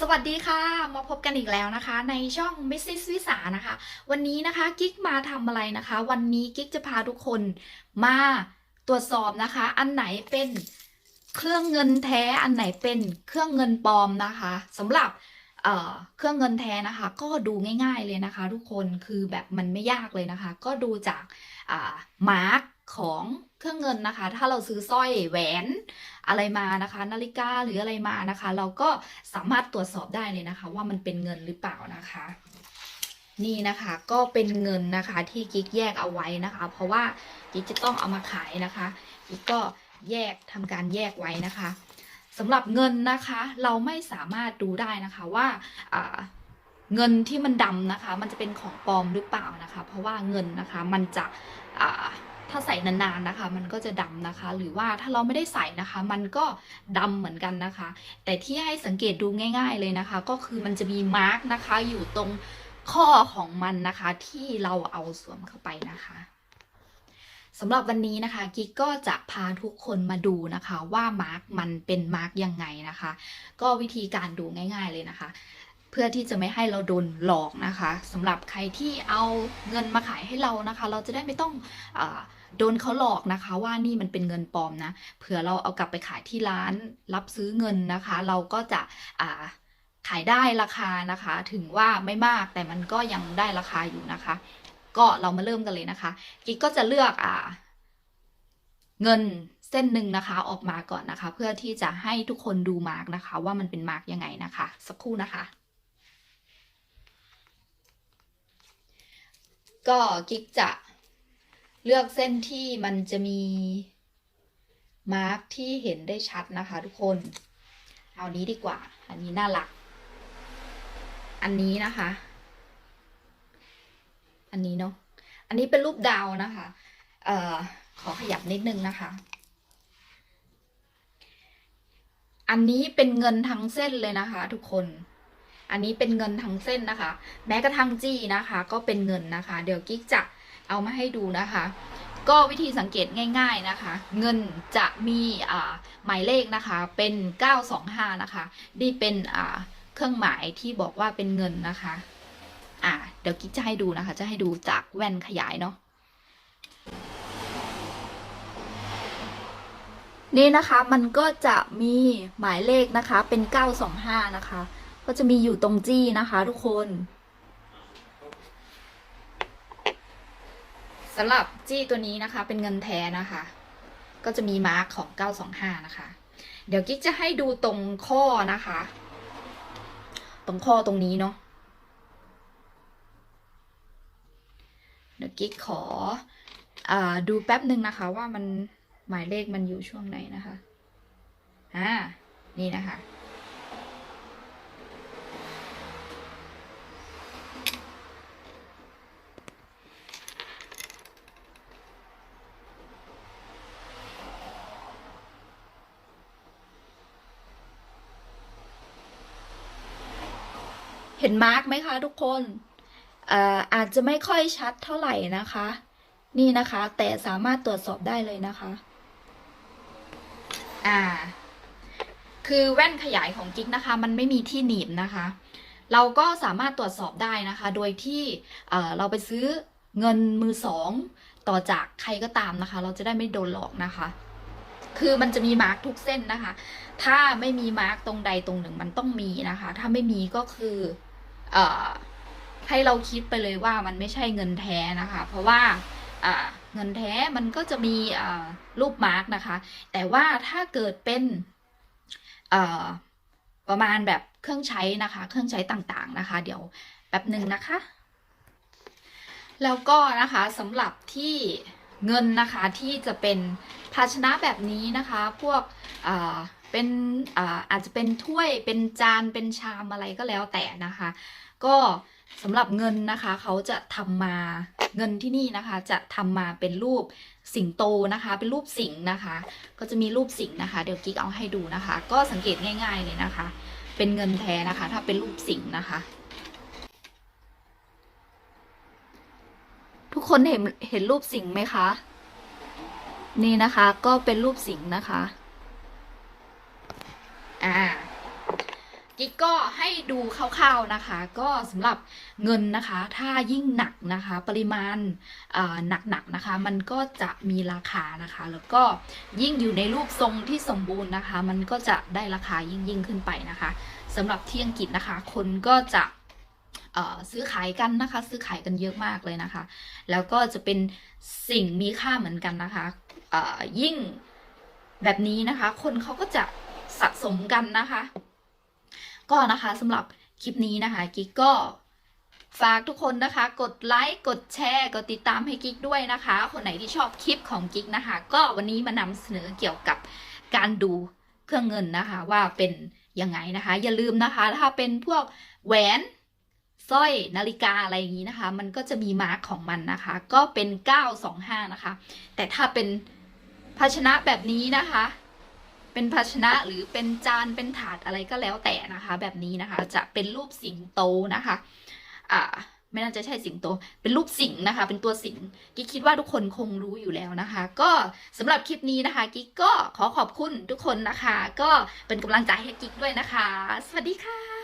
สวัสดีค่ะ มาพบกันอีกแล้วนะคะ ในช่อง Mrs. วิสานะคะ วันนี้นะคะกิ๊กมาทำอะไรนะคะ วันนี้กิ๊กจะพาทุกคนมาตรวจสอบนะคะ อันไหนเป็นเครื่องเงินแท้อันไหนเป็นเครื่องเงินปลอมนะคะสำหรับเเครื่องเงินแท้นะคะ ก็ดูง่าย ๆเลยนะคะ ทุกคนคือแบบมันไม่ยากเลยนะคะ ก็ดูจากมาร์ก ของเครื่องเงินนะคะ ถ้าเราซื้อสร้อยแหวนอะไรมานะคะ นาฬิกาหรืออะไรมานะคะ เราก็สามารถตรวจสอบได้เลยนะคะ ว่ามันเป็นเงินหรือเปล่านะคะ นี่นะคะก็เป็นเงินนะคะที่กิ๊กแยกเอาไว้นะคะ เพราะว่ากิ๊กจะต้องเอามาขายนะคะกิ๊กก็แยกทำการแยกไว้นะคะสำหรับเงินนะคะ เราไม่สามารถดูได้นะคะว่าเงินที่มันดำนะคะ มันจะเป็นของปลอมหรือเปล่านะคะ เพราะว่าเงินนะคะมันจะ ถ้าใส่นานๆนะคะ มันก็จะดำนะคะ หรือว่าถ้าเราไม่ได้ใส่นะคะ มันก็ดำเหมือนกันนะคะ แต่ที่ให้สังเกตดูง่าย ๆเลยนะคะ ก็คือมันจะมีมาร์กนะคะอยู่ตรงข้อของมันนะคะ ที่เราเอาสวมเข้าไปนะคะสำหรับวันนี้นะคะกิ๊กก็จะพาทุกคนมาดูนะคะว่ามาร์กมันเป็นมาร์กยังไงนะคะ ก็วิธีการดูง่าย ๆเลยนะคะ เพื่อที่จะไม่ให้เราโดนหลอกนะคะสำหรับใครที่เอาเงินมาขายให้เรานะคะ เราจะได้ไม่ต้องอโดนเขาหลอกนะคะว่านี่มันเป็นเงินปลอมนะเผื่อเราเอากลับไปขายที่ร้านรับซื้อเงินนะคะ เราก็จะขายได้ราคานะคะ ถึงว่าไม่มากแต่มันก็ยังได้ราคาอยู่นะคะ ก็เรามาเริ่มกันเลยนะคะ กิ๊กก็จะเลือกอ่าเงินเส้นหนึ่งนะคะออกมาก่อนนะคะ เพื่อที่จะให้ทุกคนดูมาร์กนะคะ ว่ามันเป็นมาร์กยังไงนะคะ สักครู่นะคะ ก็กิ๊กจะเลือกเส้นที่มันจะมีมาร์กที่เห็นได้ชัดนะคะทุกคน เอานี้ดีกว่า อันนี้น่ารัก อันนี้นะคะ อันนี้เนาะ อันนี้เป็นรูปดาวนะคะ เอ่อ ขอขยับนิดนึงนะคะ อันนี้เป็นเงินทั้งเส้นเลยนะคะทุกคน อันนี้เป็นเงินทั้งเส้นนะคะ แม้กระทั่งจี้นะคะ ก็เป็นเงินนะคะ เดี๋ยวกิ๊กจะเอามาให้ดูนะคะ ก็วิธีสังเกตง่าย ๆนะคะ เงินจะมีอ่าหมายเลขนะคะเป็น 925 นะคะนี่เป็นอ่าเครื่องหมายที่บอกว่าเป็นเงินนะคะอ่าเดี๋ยวกิ๊กจะให้ดูนะคะ จะให้ดูจากแว่นขยายเนาะนี่นะคะมันก็จะมีหมายเลขนะคะเป็น 925 นะคะ ก็จะมีอยู่ตรงจี้นะคะ ทุกคนสำหรับจี้ตัวนี้นะคะ เป็นเงินแท้นะคะ ก็จะมีมาร์กของ 925 นะคะ เดี๋ยวกิ๊กจะให้ดูตรงข้อนะคะ ตรงข้อตรงนี้เนาะเดี๋ยวกิ๊กขออดูแป๊บหนึ่งนะคะว่ามันหมายเลขมันอยู่ช่วงไหนนะคะ อ่า นี่นะคะ เห็นมาร์กไหมคะทุกคนอาจจะไม่ค่อยชัดเท่าไหร่นะคะ นี่นะคะ แต่สามารถตรวจสอบได้เลยนะคะ อ่า คือแว่นขยายของกิ๊กนะคะ มันไม่มีที่หนีบนะคะ เราก็สามารถตรวจสอบได้นะคะ โดยที่เราไปซื้อเงินมือสองต่อจากใครก็ตามนะคะ เราจะได้ไม่โดนหลอกนะคะ คือมันจะมีมาร์กทุกเส้นนะคะ ถ้าไม่มีมาร์กตรงใดตรงหนึ่งมันต้องมีนะคะ ถ้าไม่มีก็คือ ให้เราคิดไปเลยว่ามันไม่ใช่เงินแท้นะคะ เพราะว่าเงินแท้มันก็จะมีรูปมาร์กนะคะ แต่ว่าถ้าเกิดเป็นประมาณแบบเครื่องใช้นะคะ เครื่องใช้ต่างๆนะคะ เดี๋ยวแป๊บหนึ่งนะคะ แล้วก็นะคะสำหรับที่เงินนะคะที่จะเป็นภาชนะแบบนี้นะคะ พวก เป็นอาอาจจะเป็นถ้วยเป็นจานเป็นชามอะไรก็แล้วแต่นะคะ ก็สำหรับเงินนะคะเขาจะทำมาเงินที่นี่นะคะ จะทำมาเป็นรูปสิงโตนะคะ เป็นรูปสิงนะคะ ก็จะมีรูปสิงนะคะ เดี๋ยวกิ๊กเอาให้ดูนะคะ ก็สังเกตง่าย ๆเลยนะคะ เป็นเงินแท้นะคะ ถ้าเป็นรูปสิงนะคะ ทุกคนเห็นเห็นรูปสิงไหมคะ นี่นะคะก็เป็นรูปสิงนะคะ อ่ากิ๊กก็ให้ดูคร่าวๆนะคะ ก็สำหรับเงินนะคะ ถ้ายิ่งหนักนะคะ ปริมาณหนักๆนะคะ มันก็จะมีราคานะคะ แล้วก็ยิ่งอยู่ในรูปทรงที่สมบูรณ์นะคะ มันก็จะได้ราคายิ่งยิ่งขึ้นไปนะคะสำหรับที่อังกฤษนะคะ คนก็จะซื้อขายกันนะคะ ซื้อขายกันเยอะมากเลยนะคะ แล้วก็จะเป็นสิ่งมีค่าเหมือนกันนะคะยิ่งแบบนี้นะคะ คนเขาก็จะ สะสมกันนะคะ ก็นะคะสำหรับคลิปนี้นะคะกิ๊กก็ฝากทุกคนนะคะ กดไลค์ กดแชร์ กดติดตามให้กิ๊กด้วยนะคะ คนไหนที่ชอบคลิปของกิ๊กนะคะ ก็วันนี้มานำเสนอเกี่ยวกับการดูเครื่องเงินนะคะ ว่าเป็นยังไงนะคะ อย่าลืมนะคะ ถ้าเป็นพวกแหวนสร้อยนาฬิกาอะไรอย่างนี้นะคะ มันก็จะมีมาร์กของมันนะคะ ก็เป็น 925 นะคะ แต่ถ้าเป็นภาชนะแบบนี้นะคะ เป็นภาชนะหรือเป็นจานเป็นถาดอะไรก็แล้วแต่นะคะ แบบนี้นะคะ จะเป็นรูปสิงโตนะคะ อ่า ไม่น่าจะใช่สิงโต เป็นรูปสิงนะคะ เป็นตัวสิงกิ๊กคิดว่าทุกคนคงรู้อยู่แล้วนะคะ ก็สำหรับคลิปนี้นะคะกิ๊กก็ขอขอบคุณทุกคนนะคะ ก็เป็นกำลังใจให้กิ๊กด้วยนะคะ สวัสดีค่ะ